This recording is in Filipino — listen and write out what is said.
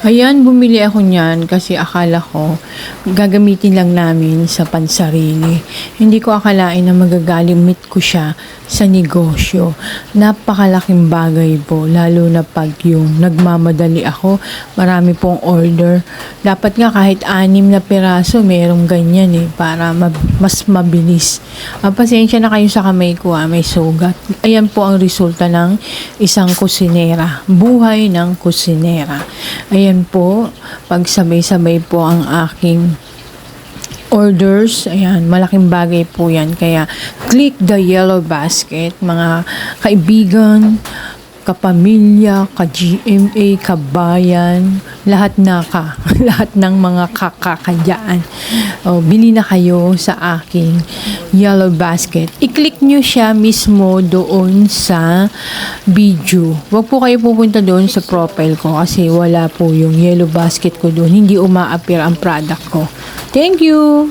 Ayan, bumili ako niyan kasi akala ko gagamitin lang namin sa pansarili. Hindi ko akalain na magagalimit ko siya sa negosyo. Napakalaking bagay po, lalo na pag yung nagmamadali ako, marami pong order. Dapat nga kahit anim na piraso, merong ganyan eh, para mab- mas mabilis. Ah, pasensya na kayo sa kamay ko ah, may sugat. Ayan po ang resulta ng isang kusinera. Buhay ng kusinera. Ayan po, pag sabay-sabay po ang aking orders. Ayan, malaking bagay po yan. Kaya, click the yellow basket, mga kaibigan, kapamilya, ka-GMA, kabayan, lahat na ka, lahat ng mga kakakadyan. O, bili na kayo sa aking yellow basket. I-click nyo siya mismo doon sa video. Huwag po kayo pupunta doon sa profile ko kasi wala po yung yellow basket ko doon. Hindi uma-appear ang product ko. Thank you!